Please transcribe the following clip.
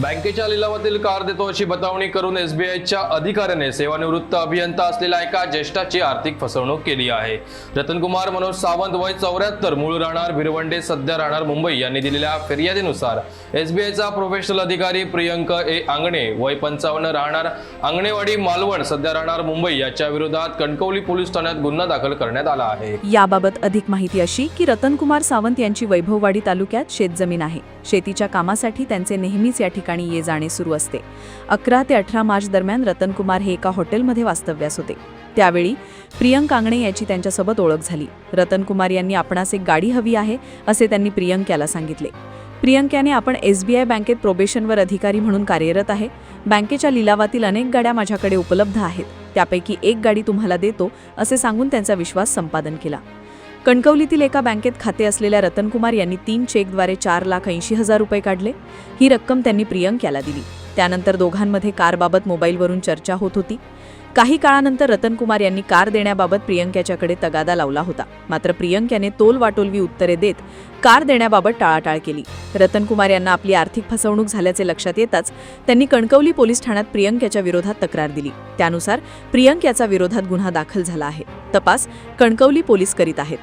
बँकेच्या लिलावातील कार देतो अशी बतावणी करून एसबीआयच्या अधिकाऱ्याने सेवानिवृत्त अभियंता असलेल्या एका ज्येष्ठाची आर्थिक फसवणूक केली आहे. रतनकुमार मनोज सावंत वय चौऱ्याहत्तर मूळ राहणार भिरवंडे सध्या राहणार मुंबई यांनी दिलेल्या फिर्यादीनुसार एसबीआयचा प्रोफेशनल अधिकारी प्रियंक ए. आंगणे वय पंचावन्न राहणार आंगणेवाडी मालवण सध्या राहणार मुंबई याच्या विरोधात कणकवली पोलीस ठाण्यात गुन्हा दाखल करण्यात आला आहे. याबाबत अधिक माहिती अशी की रतनकुमार सावंत यांची वैभववाडी तालुक्यात शेतजमीन आहे. शेतीच्या कामासाठी त्यांचे नेहमीच या ठिकाणी ये जाणे सुरू असते. अकरा ते अठरा मार्च दरम्यान रतनकुमार हे एका हॉटेलमध्ये वास्तव्यास होते. त्यावेळी प्रियंक आंगणे याची त्यांच्यासोबत ओळख झाली. रतनकुमार यांनी आपणास एक गाडी हवी आहे असे त्यांनी प्रियंक याला सांगितले. प्रियंकाने आपण एस बी आय बँकेत प्रोबेशनवर अधिकारी म्हणून कार्यरत आहे. बँकेच्या लिलावातील अनेक गाड्या माझ्याकडे उपलब्ध आहेत. त्यापैकी एक गाडी तुम्हाला देतो असे सांगून त्यांचा विश्वास संपादन केला. कणकवलीतील एका बँकेत खाते असलेल्या रतनकुमार यांनी तीन चेकद्वारे चार लाख ऐंशी हजार रुपये काढले. ही रक्कम त्यांनी प्रियंक याला दिली. त्यानंतर दोघांमध्ये कारबाबत मोबाईलवरून चर्चा होत होती. काही काळानंतर रतनकुमार यांनी कार देण्याबाबत प्रियंकाच्याकडे तगादा लावला होता. मात्र प्रियंकाने तोलवाटोलवी तोल वाटोलवी उत्तरे देत कार देण्याबाबत टाळाटाळ केली. रतनकुमार यांना आपली आर्थिक फसवणूक झाल्याचे लक्षात येताच त्यांनी कणकवली पोलीस ठाण्यात प्रियंकाच्या विरोधात तक्रार दिली. त्यानुसार प्रियंक याचा विरोधात गुन्हा दाखल झाला आहे. तपास कणकवली पोलीस करीत आहेत.